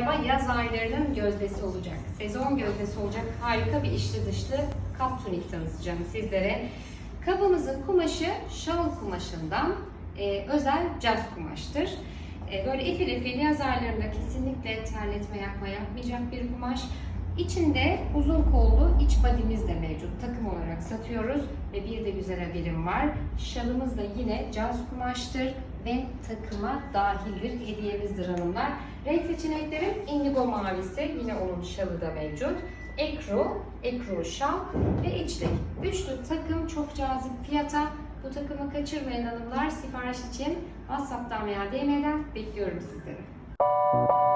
merhaba. Yaz aylarının gözdesi olacak. Sezon gözdesi olacak harika bir içli dışlı kap tunik tanıtacağım sizlere. Kabımızın kumaşı şal kumaşından e, özel caz kumaştır. E, böyle efil efil yaz aylarında kesinlikle terletme yakma yapmayacak bir kumaş. İçinde uzun kollu iç badimiz de mevcut. Takım olarak satıyoruz ve bir de güzel haberim var. Şalımız da yine caz kumaştır ve takıma dahildir. Hediyemizdir hanımlar. Renk seçeneklerim indigo mavisi. Yine onun şalı da mevcut. Ekru, ekru şal ve içlik. Üçlü takım çok cazip fiyata. Bu takımı kaçırmayın hanımlar. Sipariş için WhatsApp'tan veya DM'den bekliyorum sizleri.